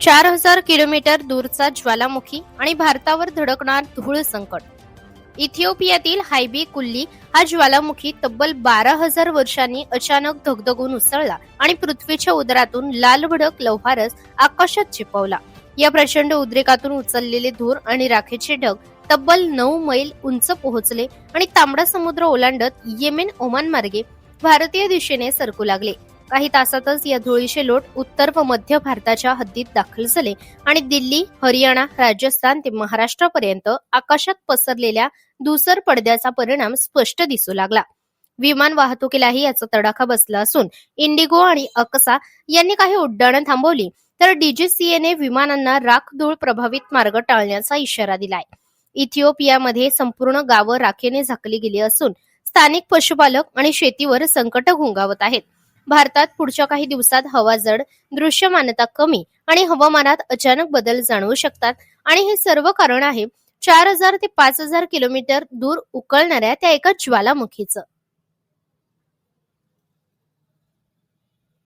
चार हजार किलोमीटर दूरचा ज्वालामुखी आणि भारतावर धडकणार धूळ संकट. इथिओपियातील हायबी कुल्ली हा ज्वालामुखी तब्बल बारा हजार वर्षांनी अचानक धगधगून उसळला आणि पृथ्वीच्या उदरातून लाल भडक लौहारस आकाशात चिपवला. या प्रचंड उद्रेकातून उचललेले धूर आणि राखेचे ढग तब्बल नऊ मैल उंच पोहोचले आणि तांबडा समुद्र ओलांडत येमेन ओमान मार्गे भारतीय दिशेने सरकू लागले. काही तासातच या धुळीचे लोट उत्तर व मध्य भारताच्या हद्दीत दाखल झाले आणि दिल्ली हरियाणा राजस्थान ते महाराष्ट्रापर्यंत आकाशात पसरलेल्या धुसर पडद्याचा परिणाम स्पष्ट दिसू लागला. विमान वाहतुकीलाही याचा तडाखा बसला असून इंडिगो आणि अकसा यांनी काही उड्डाणं थांबवली तर डीजीसीएने विमानांना राख धूळ प्रभावित मार्ग टाळण्याचा इशारा दिलाय. इथिओपियामध्ये संपूर्ण गावं राखेने झाकली गेली असून स्थानिक पशुपालक आणि शेतीवर संकट घुंगावत आहेत. भारतात पुढच्या काही दिवसात हवा जड दृश्यमानता कमी आणि हवामानात अचानक बदल जाणवू शकतात. आणि हे सर्व कारण आहे चार हजार ते पाच हजार किलोमीटर दूर उकळणाऱ्या त्या एका ज्वालामुखीचं.